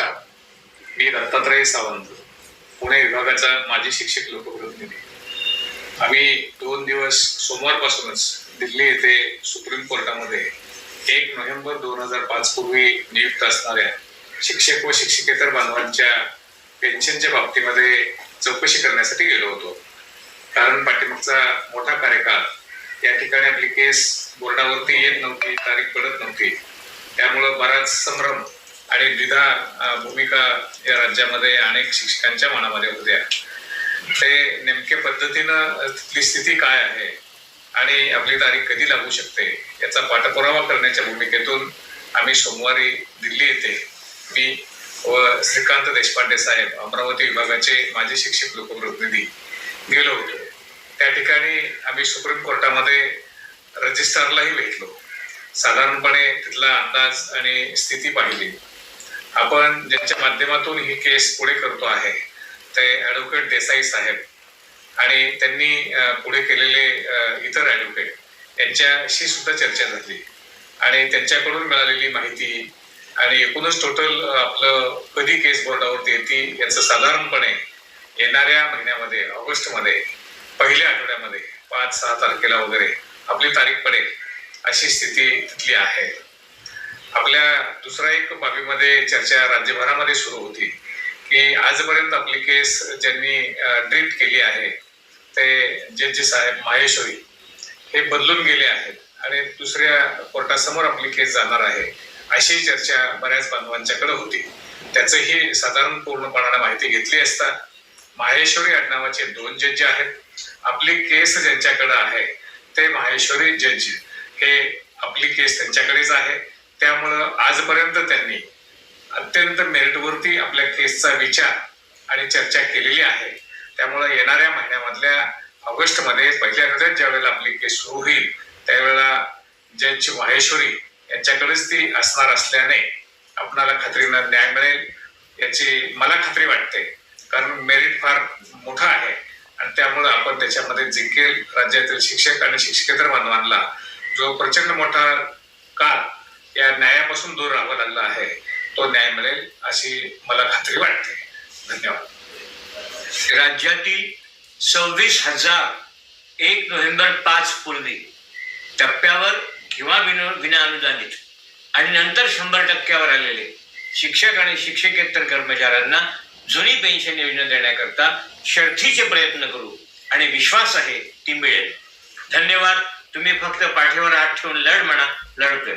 नमस्कार. मी दत्तात्रय सावंत पुणे विभागाचा माजी शिक्षक लोकप्रतिनिधी. आम्ही दोन दिवस सोमवारपासूनच दिल्ली येथे सुप्रीम कोर्टामध्ये एक नोव्हेंबर दोन हजार पाच पूर्वी नियुक्त असणाऱ्या शिक्षक व शिक्षकेतर बांधवांच्या पेन्शनच्या बाबतीमध्ये चौकशी करण्यासाठी गेलो होतो. कारण पाठिंबाचा मोठा कार्यकाळ या ठिकाणी आपली केस बोर्डावरती येत नव्हती तारीख पडत नव्हती. त्यामुळं बराच संभ्रम आणि द्विधा भूमिका या राज्यामध्ये अनेक शिक्षकांच्या मनामध्ये होत्या. ते नेमके पद्धतीनं तिथली स्थिती काय आहे आणि आपली तारीख कधी लागू शकते याचा पाठपुरावा करण्याच्या भूमिकेतून आम्ही सोमवारी दिल्ली येथे मी व श्रीकांत देशपांडे साहेब अमरावती विभागाचे माजी शिक्षक लोकप्रतिनिधी गेलो होतो. त्या ठिकाणी आम्ही सुप्रीम कोर्टामध्ये रजिस्ट्रारलाही भेटलो. साधारणपणे तिथला अंदाज आणि स्थिती पाहिली. आपण ज्यांच्या माध्यमातून ही केस पुढे करतो आहे ते ॲडव्होकेट देसाई साहेब आणि त्यांनी पुढे केलेले इतर ॲडव्होकेट यांच्याशी सुद्धा चर्चा झाली. आणि त्यांच्याकडून मिळालेली माहिती आणि एकूणच टोटल आपलं कधी केस बोर्डावरती येते याचं साधारणपणे येणाऱ्या महिन्यामध्ये ऑगस्टमध्ये पहिल्या आठवड्यामध्ये पाच सहा तारखेला वगैरे आपली तारीख पडेल अशी स्थिती तिथली आहे. आपल्या दुसऱ्या एक बाबीमध्ये चर्चा राज्यभरामध्ये सुरू होती की आजपर्यंत आपली केस ज्यांनी ट्रीट केली आहे ते जज साहेब माहेश्वरी हे बदलून गेले आहेत आणि दुसऱ्या कोर्टासमोर आपली केस जाणार आहे अशी चर्चा बऱ्याच बांधवांच्याकडे होती. त्याचंही साधारण पूर्णपणाने माहिती घेतली असता माहेश्वरी आडनावाचे दोन जज आहेत. आपली केस ज्यांच्याकडे आहे ते माहेश्वरी जज हे आपली केस त्यांच्याकडेच आहे. त्यामुळं आजपर्यंत त्यांनी अत्यंत मेरिटवरती आपल्या केसचा विचार आणि चर्चा केलेली आहे. त्यामुळे येणाऱ्या महिन्यामधल्या ऑगस्टमध्ये पहिल्या ज्यावेळेला आपली केस सुरू होईल त्यावेळेला जज माहेश्वरी यांच्याकडेच ती असणार असल्याने आपणाला खात्रीनं न्याय मिळेल याची मला खात्री वाटते. कारण मेरिट फार मोठं आहे आणि त्यामुळं आपण त्याच्यामध्ये जिंकेल. राज्यातील शिक्षक आणि शिक्षकेतर बांधवांना जो प्रचंड मोठा काळ या न्यायापासून दूर राहावं लागला आहे. तो न्याय मिळेल अशी मला खात्री वाटते. धन्यवाद. राज्यातील सव्वीस हजार एक नोव्हेंबर पाच पूर्वी टप्प्यावर किंवा विना विना अनुदानित आणि नंतर शंभर टक्क्यावर आलेले शिक्षक आणि शिक्षकेतर कर्मचाऱ्यांना जुनी पेन्शन योजना देण्याकरता शर्थीचे प्रयत्न करू आणि विश्वास आहे ती मिळेल. धन्यवाद. तुम्ही फक्त पाठीवर हात ठेवून लढ म्हणा लढतोय.